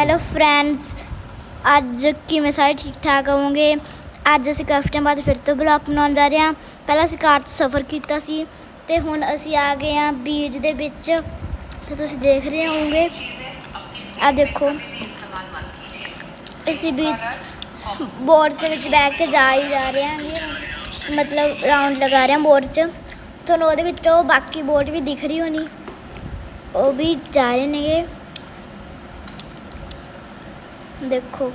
Hello friends ਅੱਜ ਕਿਵੇਂ ਸਾਰੇ ਠੀਕ ਠਾਕ ਹੋਵੋਗੇ? ਅੱਜ ਅਸੀਂ ਕਾਫੀ ਟਾਈਮ ਬਾਅਦ ਫਿਰ ਤੋਂ ਬਲੌਗ ਬਣਾਉਣ ਜਾ ਰਹੇ ਹਾਂ। ਪਹਿਲਾਂ ਅਸੀਂ ਕਾਰ 'ਚ ਸਫ਼ਰ ਕੀਤਾ ਸੀ ਤੇ ਹੁਣ ਅਸੀਂ ਆ ਗਏ ਹਾਂ ਬੀਚ ਦੇ ਵਿੱਚ। ਤੇ ਤੁਸੀਂ ਦੇਖ ਰਹੇ ਹੋਵੋਗੇ। ਆ ਦੇਖੋ। ਅਸੀਂ ਬੀਚ ਬੋਰਡ ਦੇ ਵਿੱਚ ਬੈਠ ਕੇ ਜਾ ਹੀ ਜਾ ਰਹੇ ਹਾਂ ਮਤਲਬ ਰਾਉਂਡ ਲਗਾ ਰਹੇ ਹਾਂ ਬੋਰਡ 'ਚ। ਤੁਹਾਨੂੰ ਉਹਦੇ ਵਿੱਚੋਂ ਬਾਕੀ ਬੋਰਡ ਵੀ ਦਿਖ ਰਹੀ ਹੋਣੀ। ਉਹ ਵੀ ਜਾ ਰਹੇ ਨੇਗੇ। ਦੇਖੋ।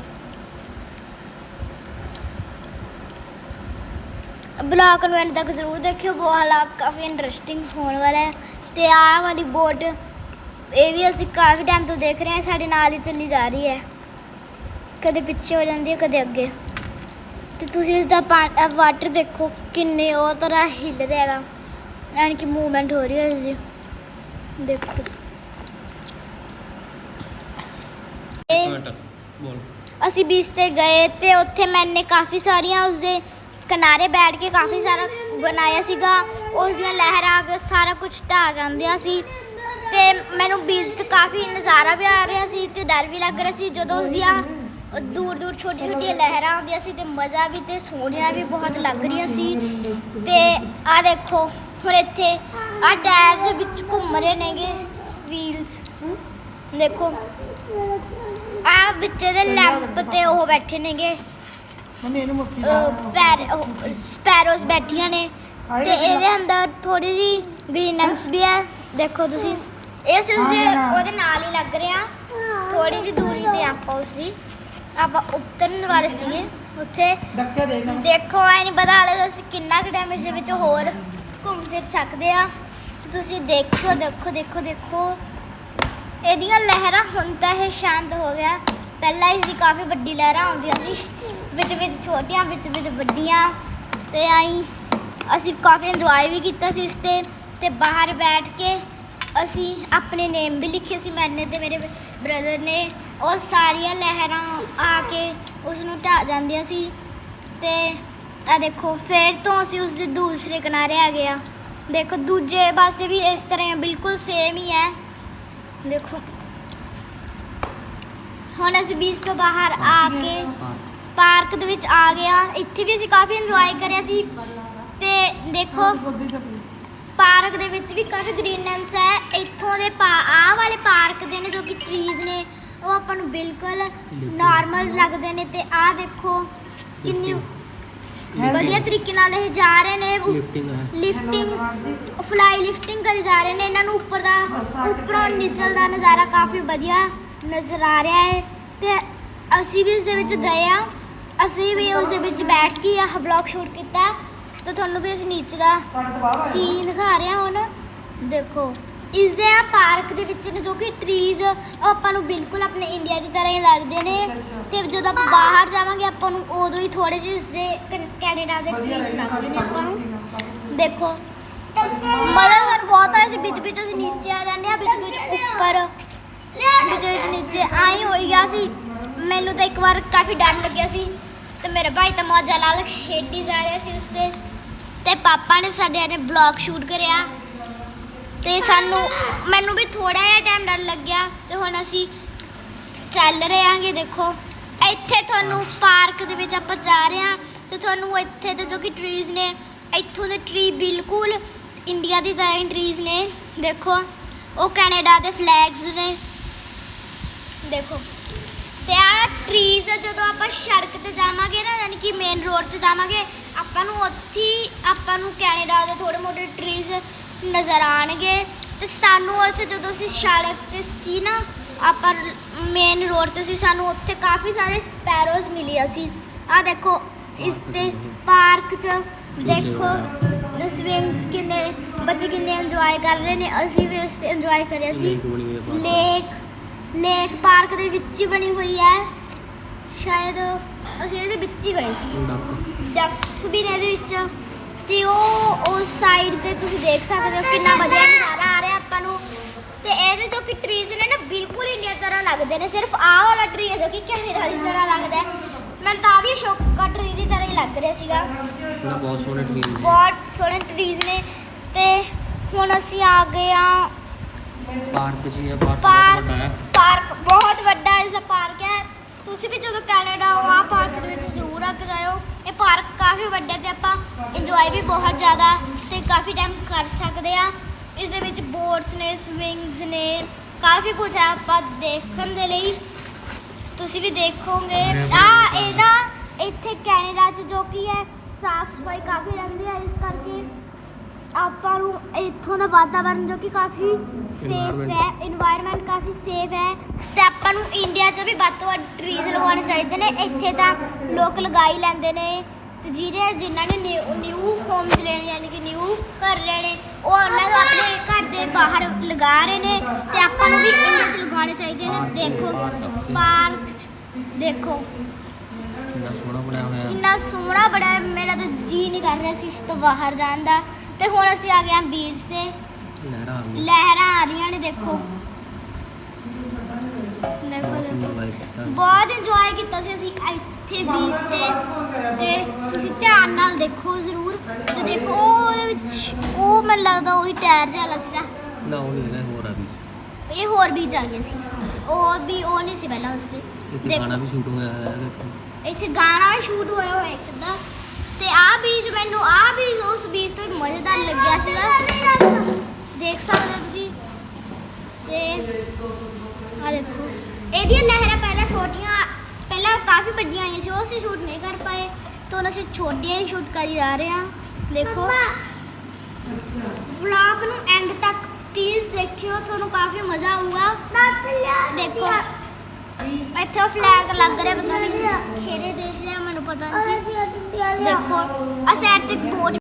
ਬਲੌਗ ਨੂੰ ਐਂਡ ਤੱਕ ਜ਼ਰੂਰ ਦੇਖਿਓ, ਬਹੁਤ ਹਾਲਾਤ ਕਾਫੀ ਇੰਟਰਸਟਿੰਗ ਹੋਣ ਵਾਲਾ ਹੈ ਤੇ ਆਹ ਵਾਲੀ ਬੋਟ ਇਹ ਵੀ ਅਸੀਂ ਕਾਫੀ ਟਾਈਮ ਤੋਂ ਦੇਖ ਰਹੇ ਹਾਂ ਸਾਡੇ ਨਾਲ ਹੀ ਚੱਲੀ ਜਾ ਰਹੀ ਹੈ। ਕਦੇ ਪਿੱਛੇ ਹੋ ਜਾਂਦੀ ਹੈ, ਕਦੇ ਅੱਗੇ। ਤੇ ਤੁਸੀਂ ਇਸ ਦਾ ਵਾਟਰ ਦੇਖੋ, ਕਿੰਨੇ ਉਹ ਤਰ੍ਹਾਂ ਹਿੱਲ ਰਿਹਾ ਹੈਗਾ। ਯਾਨੀ ਕਿ ਮੂਵਮੈਂਟ ਹੋ ਰਹੀ ਹੈ, ਇਸ ਦੀ। ਦੇਖੋ ਇਹ ਮਿੰਟ ਬੋਲ ਅਸੀਂ ਬੀਚ ਤੇ ਗਏ ਤੇ ਉੱਥੇ ਮੈਨੇ ਕਾਫੀ ਸਾਰੀਆਂ ਉਸਦੇ ਕਿਨਾਰੇ ਬੈਠ ਕੇ ਕਾਫੀ ਸਾਰਾ ਬਣਾਇਆ ਸੀਗਾ। ਉਸ ਦੀਆਂ ਲਹਿਰਾਂ ਆ ਕੇ ਸਾਰਾ ਕੁਝ ਢਾਹ ਜਾਂਦੀਆਂ ਸੀ ਤੇ ਮੈਨੂੰ ਬੀਚ ਤੇ ਕਾਫੀ ਨਜ਼ਾਰਾ ਵੀ ਆ ਰਿਹਾ ਸੀ ਤੇ ਡਰ ਵੀ ਲੱਗ ਰਿਹਾ ਸੀ। ਜਦੋਂ ਉਸ ਦੀਆਂ ਦੂਰ ਦੂਰ ਛੋਟੀ ਛੋਟੀਆਂ ਲਹਿਰਾਂ ਆਉਂਦੀਆਂ ਸੀ ਤੇ ਮਜ਼ਾ ਵੀ ਤੇ ਸੋਹਣੀਆਂ ਵੀ ਬਹੁਤ ਲੱਗ ਰਹੀਆਂ ਸੀ। ਤੇ ਆ ਦੇਖੋ, ਹੁਣ ਇੱਥੇ ਆ ਟਾਇਰ ਦੇ ਵਿੱਚ ਘੁੰਮ ਰਹੇ ਨੇਗੇ ਵੀਲਸ ਦੇਖੋ ਆ ਵਿੱਚ ਦੇ ਲੈਂਪ ਤੇ ਉਹ ਬੈਠੇ ਨੇਗੇ। ਮੰਮੀ ਇਹਨੂੰ ਮੁੱਕੀ ਅਹ, ਪੈਰ ਸਪੈਰੋਸ ਬੈਠੀਆਂ ਨੇ। ਤੇ ਇਹਦੇ ਅੰਦਰ ਥੋੜੀ ਜੀ ਗ੍ਰੀਨੈਂਸ ਵੀ ਹੈ। ਦੇਖੋ ਤੁਸੀਂ। ਇਹ ਸੁਸੇ ਉਹਦੇ ਨਾਲ ਹੀ ਲੱਗ ਰਹੇ ਥੋੜੀ ਜੀ ਦੂਰੀ ਤੇ ਆਪਾਂ ਉਸ ਦੀ ਆਪਾਂ ਉਤਰਨ ਵਾਲੇ ਸੀਗੇ। ਉੱਥੇ ਦੇਖ ਐ ਨਹੀਂ ਪਤਾ ਹਾਲੇ ਅਸੀਂ ਕਿੰਨਾ ਕੁ ਟਾਈਮ ਇਸ ਦੇ ਵਿੱਚ ਹੋਰ ਘੁੰਮ ਫਿਰ ਸਕਦੇ ਆ ਤੁਸੀਂ ਦੇਖੋ ਦੇਖੋ ਦੇਖੋ ਦੇਖੋ। ਇਹਦੀਆਂ ਲਹਿਰਾਂ ਹੁਣ ਤਾਂ ਇਹ ਸ਼ਾਂਤ ਹੋ ਗਿਆ। ਪਹਿਲਾਂ ਇਸ ਦੀ ਕਾਫੀ ਵੱਡੀ ਲਹਿਰਾਂ ਆਉਂਦੀਆਂ ਸੀ। ਵਿੱਚ ਵਿੱਚ ਛੋਟੀਆਂ, ਵਿੱਚ ਵਿੱਚ ਵੱਡੀਆਂ ਤੇ ਆਈ ਅਸੀਂ ਕਾਫੀ ਇੰਜੋਏ ਵੀ ਕੀਤਾ ਸੀ ਇਸ ਤੇ। ਤੇ ਬਾਹਰ ਬੈਠ ਕੇ ਅਸੀਂ ਆਪਣੇ ਨੇਮ ਵੀ ਲਿਖੇ ਸੀ ਮੈਨੇ ਤੇ ਮੇਰੇ ਬ੍ਰਦਰ ਨੇ। ਉਹ ਸਾਰੀਆਂ ਲਹਿਰਾਂ ਆ ਕੇ ਉਸ ਨੂੰ ਢਾ ਜਾਂਦੀਆਂ ਸੀ। ਤੇ ਆ ਦੇਖੋ, ਫੇਰ ਤੋਂ ਅਸੀਂ ਉਸ ਦੇ ਦੂਸਰੇ ਕਿਨਾਰੇ ਆ ਗਏ ਆ ਦੇਖੋ, ਦੂਜੇ ਪਾਸੇ ਵੀ ਇਸ ਤਰ੍ਹਾਂ ਬਿਲਕੁਲ ਸੇਮ ਹੀ ਹੈ। ਦੇਖੋ। ਹੁਣ ਅਸੀਂ ਬੀਚ ਤੋਂ ਬਾਹਰ ਆ ਕੇ ਪਾਰਕ ਦੇ ਵਿੱਚ ਆ ਗਿਆ ਇੱਥੇ ਵੀ ਅਸੀਂ ਕਾਫੀ ਇੰਜੋਏ ਕਰਿਆ ਸੀ। ਤੇ ਦੇਖੋ ਪਾਰਕ ਦੇ ਵਿੱਚ ਵੀ ਕਾਫੀ ਗ੍ਰੀਨੈਂਸ ਹੈ। ਇੱਥੋਂ ਦੇ ਆਹ ਵਾਲੇ ਪਾਰਕ ਦੇ ਨੇ ਜੋ ਕਿ ਟਰੀਜ਼ ਨੇ ਉਹ ਆਪਾਂ ਨੂੰ ਬਿਲਕੁਲ ਨਾਰਮਲ ਲੱਗਦੇ ਨੇ। ਤੇ ਆਹ ਦੇਖੋ ਕਿੰਨੀ ਵਧੀਆ ਤਰੀਕੇ ਨਾਲ ਇਹ ਜਾ ਰਹੇ ਨੇ ਲਿਫਟਿੰਗ ਫਲਾਈ ਲਿਫਟਿੰਗ ਕਰੀ ਜਾ ਰਹੇ ਨੇ। ਇਹਨਾਂ ਨੂੰ ਉੱਪਰ ਦਾ ਉੱਪਰੋਂ ਨੀਚਲ ਦਾ ਨਜ਼ਾਰਾ ਕਾਫੀ ਵਧੀਆ ਨਜ਼ਰ ਆ ਰਿਹਾ ਹੈ। ਤੇ ਅਸੀਂ ਵੀ ਇਸ ਦੇ ਵਿੱਚ ਗਏ ਆ ਅਸੀਂ ਵੀ ਉਸ ਦੇ ਵਿੱਚ ਬੈਠ ਕੇ ਆਹ ਬਲੌਗ ਸ਼ੂਟ ਕੀਤਾ ਤੇ ਤੁਹਾਨੂੰ ਵੀ ਅਸੀਂ ਨੀਚੇ ਦਾ ਸੀਨ ਦਿਖਾ ਰਹੇ ਹਾਂ ਹੁਣ। ਦੇਖੋ ਇਸ ਦੇ ਆ ਪਾਰਕ ਦੇ ਵਿੱਚ ਨੇ ਜੋ ਕਿ ਟਰੀਜ਼ ਆਪਾਂ ਨੂੰ ਬਿਲਕੁਲ ਆਪਣੇ ਇੰਡੀਆ ਦੀ ਤਰ੍ਹਾਂ ਹੀ ਲੱਗਦੇ ਨੇ ਤੇ ਜਦੋਂ ਆਪਾਂ ਬਾਹਰ ਜਾਵਾਂਗੇ ਆਪਾਂ ਨੂੰ ਉਦੋਂ ਹੀ ਥੋੜੇ ਜਿਹੇ ਉਸ ਦੇ ਕੈਨ- ਕੈਨੇਡਾ ਦੇ ਟਰੀਜ਼ ਲੱਗਦੇ ਨੇ ਆਪਾਂ ਨੂੰ। ਦੇਖੋ ਮਜ਼ਾ ਸਾਨੂੰ ਬਹੁਤ ਆਇਆ ਸੀ ਵਿੱਚ ਵਿੱਚ ਅਸੀਂ ਨੀਚੇ ਆ ਜਾਂਦੇ ਆ ਵਿੱਚ ਵਿੱਚ ਉੱਪਰ ਵਿੱਚ ਵਿੱਚ ਨੀਚੇ ਆਈ ਹੋਈ ਗਿਆ ਸੀ। ਮੈਨੂੰ ਤਾਂ ਇੱਕ ਵਾਰ ਕਾਫੀ ਡਰ ਲੱਗਿਆ ਸੀ ਤੇ ਮੇਰੇ ਭਾਈ ਤਾਂ ਮੌਜਾਂ ਨਾਲ ਖੇਡੀ ਜਾ ਰਿਹਾ ਸੀ ਉਸ ਤੇ ਤੇ ਪਾਪਾ ਨੇ ਸਾਡੇ ਨੇ ਬਲੌਗ ਸ਼ੂਟ ਕਰਿਆ। ਤੇ ਸਾਨੂੰ, ਮੈਨੂੰ ਵੀ ਥੋੜਾ ਜਿਹਾ ਟਾਈਮ ਡਰ ਲੱਗਿਆ ਤੇ ਹੁਣ ਅਸੀਂ ਚੱਲ ਰਹੇ ਆਂਗੇ ਦੇਖੋ। ਇੱਥੇ ਤੁਹਾਨੂੰ ਪਾਰਕ ਦੇ ਵਿੱਚ ਆਪਾਂ ਜਾ ਰਹੇ ਹਾਂ ਤੇ ਤੁਹਾਨੂੰ ਇੱਥੇ ਦੇ ਜੋ ਕਿ ਟਰੀਜ਼ ਨੇ, ਇੱਥੋਂ ਦੇ ਟਰੀ ਬਿਲਕੁਲ ਇੰਡੀਆ ਦੀ ਤਰ੍ਹਾਂ ਟਰੀਜ਼ ਨੇ, ਦੇਖੋ। ਉਹ ਕੈਨੇਡਾ ਦੇ ਫਲੈਗਸ ਨੇ। ਦੇਖੋ। ਤੇ ਆ ਟਰੀਜ਼ ਜਦੋਂ ਆਪਾਂ ਸੜਕ ਤੇ ਜਾਵਾਂਗੇ ਨਾ, ਯਾਨੀ ਕਿ ਮੇਨ ਰੋਡ ਤੇ ਜਾਵਾਂਗੇ, ਆਪਾਂ ਨੂੰ ਉੱਥੇ ਹੀ ਆਪਾਂ ਨੂੰ ਕੈਨੇਡਾ ਦੇ ਥੋੜੇ ਮੋਟੇ ਟਰੀਜ਼ ਨਜ਼ਰ ਆਣਗੇ ਤੇ ਸਾਨੂੰ ਉੱਥੇ ਜਦੋਂ ਅਸੀਂ ਸੜਕ ਤੇ ਸੀ ਨਾ ਆਪਾਂ ਮੇਨ ਰੋਡ ਤੇ ਸੀ ਸਾਨੂੰ ਉੱਥੇ ਕਾਫੀ ਸਾਰੇ ਸਪੈਰੋਜ਼ ਮਿਲੀ ਸੀ। ਆ ਦੇਖੋ ਇਸ ਤੇ ਪਾਰਕ 'ਚ ਦੇਖੋ ਸਵਿੰਗਸ ਕਿੰਨੇ ਬੱਚੇ ਕਿੰਨੇ ਇੰਜੋਏ ਕਰ ਰਹੇ ਨੇ ਅਸੀਂ ਵੀ ਇਸ ਤੇ ਇੰਜੋਏ ਕਰਿਆ ਸੀ। ਲੇਕ। ਲੇਕ ਪਾਰਕ ਦੇ ਵਿੱਚ ਹੀ ਬਣੀ ਹੋਈ ਹੈ। ਸ਼ਾਇਦ ਅਸੀਂ ਇਹਦੇ ਵਿੱਚ ਹੀ ਗਏ ਸੀ। ਡੱਕ ਡਕਸ ਵੀ ਨੇ ਇਹਦੇ ਵਿੱਚ। ਤੇ ਉਹ ਉਸ ਸਾਈਡ ਤੇ ਤੁਸੀਂ ਦੇਖ ਸਕਦੇ ਹੋ ਕਿੰਨਾ ਵਧੀਆ ਨਜ਼ਾਰਾ ਆ ਰਿਹਾ ਆਪਾਂ ਨੂੰ। ਤੇ ਇਹਦੇ ਜੋ ਕਿ ਟਰੀਜ਼ ਨੇ ਨਾ ਬਿਲਕੁਲ ਇੰਡੀਆ ਤਰ੍ਹਾਂ ਲੱਗਦੇ ਨੇ। ਸਿਰਫ ਆਹ ਵਾਲਾ ਟਰੀ ਹੈ ਜੋ ਕਿ ਕੈਨੇਡਾ ਦੀ ਤਰ੍ਹਾਂ ਲੱਗਦਾ ਹੈ। ਮੈਨੂੰ ਤਾਂ ਵੀ ਅਸ਼ੋਕਾ ਟਰੀ ਦੀ ਤਰ੍ਹਾਂ ਹੀ ਲੱਗ ਰਿਹਾ ਸੀਗਾ। ਨਾ ਬਹੁਤ ਸੋਹਣੇ ਟ੍ਰੀਜ਼ ਨੇ। ਬਹੁਤ ਸੋਹਣੇ ਟਰੀਜ਼ ਨੇ। ਤੇ ਹੁਣ ਅਸੀਂ ਆ ਗਏ ਆ ਪਾਰਕ ਜੀ ਹੈ ਪਾਰਕ ਬਹੁਤ ਵੱਡਾ ਹੈ। ਪਾਰਕ ਬਹੁਤ ਵੱਡਾ ਇਸ ਦਾ ਪਾਰਕ ਤੁਸੀਂ ਵੀ ਜਦੋਂ ਕੈਨੇਡਾ ਆਓ ਆ ਪਾਰਕ ਦੇ ਵਿੱਚ ਜ਼ਰੂਰ ਆ ਕੇ ਜਾਇਓ ਇਹ ਪਾਰਕ ਕਾਫੀ ਵੱਡਾ ਤੇ ਆਪਾਂ ਇੰਜੋਏ ਵੀ ਬਹੁਤ ਜ਼ਿਆਦਾ ਤੇ ਕਾਫੀ ਟਾਈਮ ਕਰ ਸਕਦੇ ਆ ਇਸ ਦੇ ਵਿੱਚ ਬੋਟਸ ਨੇ ਸਵਿੰਗਸ ਨੇ, ਕਾਫੀ ਕੁਝ ਹੈ ਆਪਾਂ ਦੇਖਣ ਦੇ ਲਈ। ਤੁਸੀਂ ਵੀ ਦੇਖੋਗੇ। ਆ ਇਹਦਾ ਇੱਥੇ ਕੈਨੇਡਾ 'ਚ ਜੋ ਕੀ ਹੈ, ਸਾਫ਼ ਸਫ਼ਾਈ ਕਾਫੀ ਰਹਿੰਦੀ ਹੈ ਇਸ ਕਰਕੇ। ਆਪਾਂ ਨੂੰ ਇੱਥੋਂ ਦਾ ਵਾਤਾਵਰਨ ਜੋ ਕਿ ਕਾਫੀ ਸੇਫ ਹੈ এনवायरमेंट ਕਾਫੀ ਸੇਫ ਹੈ ਤੇ ਆਪਾਂ ਨੂੰ ਇੰਡੀਆ 'ਚ ਵੀ ਵੱਧ ਤੋਂ ਵੱਧ ਟਰੀਜ਼ ਲਗਾਉਣੇ ਚਾਹੀਦੇ ਨੇ। ਇੱਥੇ ਤਾਂ ਲੋਕ ਲਗਾਈ ਲੈਂਦੇ ਨੇ। ਤੇ ਜਿਹੜੇ ਜਿਨ੍ਹਾਂ ਨੇ ਨਿਊ ਹੋਮਸ ਲੈਣੇ ਯਾਨੀ ਕਿ ਨਿਊ ਘਰ ਲੈਣੇ ਉਹ ਉਹਨਾਂ ਦਾ ਆਪਣੇ ਘਰ ਦੇ ਬਾਹਰ ਲਗਾ ਰਹੇ ਨੇ। ਤੇ ਆਪਾਂ ਨੂੰ ਵੀ ਇੰਡੀਆ 'ਚ ਲਗਾਉਣੇ ਚਾਹੀਦੇ ਨੇ। ਦੇਖੋ ਪਾਰਕ 'ਚ ਦੇਖੋ। ਕਿੰਨਾ ਸੋਹਣਾ ਬਣਿਆ ਹੋਇਆ ਇੰਨਾ ਸੋਹਣਾ ਬੜਾ ਮੇਰਾ ਤਾਂ ਜੀ ਨਹੀਂ ਕਰ ਰਿਹਾ ਸੀ ਇਸ ਤੋਂ ਬਾਹਰ ਜਾਣ ਦਾ। ਤੇ ਹੁਣ ਅਸੀਂ ਆ ਗਏ ਹਾਂ ਬੀਚ ਤੇ। ਲਹਿਰਾਂ ਆ ਗਈਆਂ। ਲਹਿਰਾਂ ਆ ਰਹੀਆਂ ਨੇ ਦੇਖੋ। ਬਹੁਤ ਇੰਜੋਏ ਕੀਤਾ। ਸੀ ਅਸੀਂ ਇੱਥੇ ਬੀਚ ਤੇ। ਤੇ ਤੁਸੀਂ ਧਿਆਨ ਨਾਲ ਦੇਖੋ ਜ਼ਰੂਰ। ਤੇ ਦੇਖੋ ਉਹ ਉਹਦੇ ਵਿੱਚ ਉਹ ਮੈਨੂੰ ਲੱਗਦਾ ਉਹੀ ਟਾਇਰ ਜਿਹਾ ਵਾਲਾ ਸੀਗਾ। ਨਾ ਉਹ ਨਹੀਂ ਹੈਗਾ ਹੋਰ ਆ ਵੀ ਇਹ ਹੋਰ ਬੀਚ ਆ ਗਏ ਸੀ। ਉਹ ਵੀ ਉਹ ਨਹੀਂ ਸੀ ਪਹਿਲਾਂ ਉਸ ਤੇ। ਇੱਥੇ ਦੇਖੋ। ਗਾਣਾ ਵੀ ਸ਼ੂਟ ਹੋਇਆ ਹੈ ਦੇਖੋ। ਇੱਥੇ ਗਾਣਾ ਵੀ ਸ਼ੂਟ ਹੋਇਆ ਹੋਇਆ ਇੱਕ ਦਾ ਤੇ ਆਹ ਬੀਜ ਮੈਨੂੰ ਆਹ ਬੀਜ, ਉਸ ਬੀਜ ਤੋਂ ਮਜ਼ੇਦਾਰ ਲੱਗਿਆ ਸੀਗਾ। ਦੇਖ ਸਕਦੇ ਹੋ ਤੁਸੀਂ। ਤੇ ਆ ਦੇਖੋ, ਇਹਦੀਆਂ ਲਹਿਰਾਂ ਪਹਿਲਾਂ ਛੋਟੀਆਂ, ਪਹਿਲਾਂ ਕਾਫੀ ਵੱਡੀਆਂ ਆਈਆਂ ਸੀ, ਉਹ ਅਸੀਂ ਸ਼ੂਟ ਨਹੀਂ ਕਰ ਪਾਏ। ਤਾਂ ਹੁਣ ਅਸੀਂ ਛੋਟੀਆਂ ਹੀ ਸ਼ੂਟ ਕਰੀ ਜਾ ਰਹੇ ਹਾਂ। ਦੇਖੋ। ਵਲੌਗ ਨੂੰ ਐਂਡ ਤੱਕ ਪਲੀਜ਼ ਦੇਖਿਓ, ਤੁਹਾਨੂੰ ਕਾਫੀ ਮਜ਼ਾ ਆਊਗਾ। ਦੇਖੋ। ਇੱਥੇ ਫਲੈਗ ਲੱਗ ਰਿਹਾ, ਪਤਾ ਨਹੀਂ ਖੇਰੇ ਦੇਖ ਰਿਹਾ ਪਤਾ ਨਹੀਂ ਸੀ। ਦੇਖੋ ਆ ਸਾਈਡ ਤੇ ਬੋਟ